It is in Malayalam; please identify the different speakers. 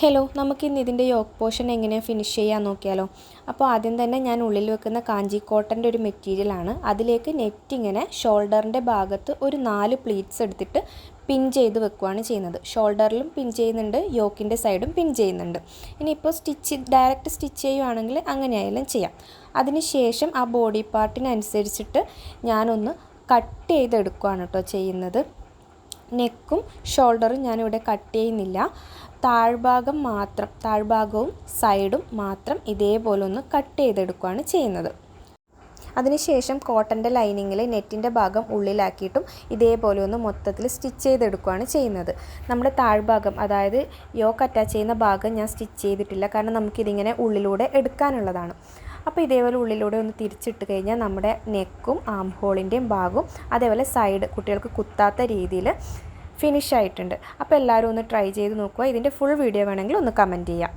Speaker 1: ഹലോ നമുക്കിന്ന് ഇതിന്റെ യോക്ക് പോർഷൻ എങ്ങനെ ഫിനിഷ് ചെയ്യാൻ നോക്കിയാലോ? അപ്പോൾ ആദ്യം തന്നെ ഞാൻ ഉള്ളിൽ വെക്കുന്ന കാഞ്ചി കോട്ടന്റെ ഒരു മെറ്റീരിയൽ ആണ്. അതിലേക്ക് നെറ്റ് ഇങ്ങനെ ഷോൾഡറിന്റെ ഭാഗത്ത് ഒരു നാല് പ്ലീറ്റ്സ് എടുത്തിട്ട് പിൻ ചെയ്ത് വെക്കുകയാണ് ചെയ്യുന്നത്. ഷോൾഡറിലും പിൻ ചെയ്യുന്നുണ്ട് യോക്കിന്റെ സൈഡും പിൻ ചെയ്യുന്നുണ്ട്. ഇനിയിപ്പോൾ സ്റ്റിച്ച് ഡയറക്റ്റ് സ്റ്റിച്ച് ചെയ്യുവാണെങ്കിൽ അങ്ങനെയായാലും ചെയ്യാം. അതിനുശേഷം ആ ബോഡി പാർട്ടിനനുസരിച്ചിട്ട് ഞാനൊന്ന് കട്ട് ചെയ്തെടുക്കുകയാണ് കേട്ടോ ചെയ്യുന്നത്. നെക്കും ഷോൾഡറും ഞാനിവിടെ കട്ട് ചെയ്യുന്നില്ല. താഴ്ഭാഗം മാത്രം താഴ്ഭാഗവും സൈഡും മാത്രം ഇതേപോലെ ഒന്ന് കട്ട് ചെയ്തെടുക്കുകയാണ് ചെയ്യുന്നത്. അതിനുശേഷം കോട്ടന്റെ ലൈനിങ്ങിൽ നെറ്റിന്റെ ഭാഗം ഉള്ളിലാക്കിയിട്ടും ഇതേപോലെ ഒന്ന് മൊത്തത്തിൽ സ്റ്റിച്ച് ചെയ്തെടുക്കുകയാണ് ചെയ്യുന്നത്. നമ്മുടെ താഴ്ഭാഗം അതായത് യോക്ക് അറ്റാച്ച് ചെയ്യുന്ന ഭാഗം ഞാൻ സ്റ്റിച്ച് ചെയ്തിട്ടില്ല. കാരണം നമുക്കിതിങ്ങനെ ഉള്ളിലൂടെ എടുക്കാനുള്ളതാണ്. അപ്പോൾ ഇതേപോലെ ഉള്ളിലൂടെ ഒന്ന് തിരിച്ചിട്ട് കഴിഞ്ഞാൽ നമ്മുടെ നെക്കും ആം ഹോളിന്റെയും ഭാഗവും അതേപോലെ സൈഡ് കുട്ടികൾക്ക് കുത്താത്ത രീതിയിൽ ഫിനിഷ് ആയിട്ടുണ്ട്. അപ്പോൾ എല്ലാവരും ഒന്ന് ട്രൈ ചെയ്ത് നോക്കുക. ഇതിന്റെ ഫുൾ വീഡിയോ വേണമെങ്കിൽ ഒന്ന് കമന്റ് ചെയ്യാം.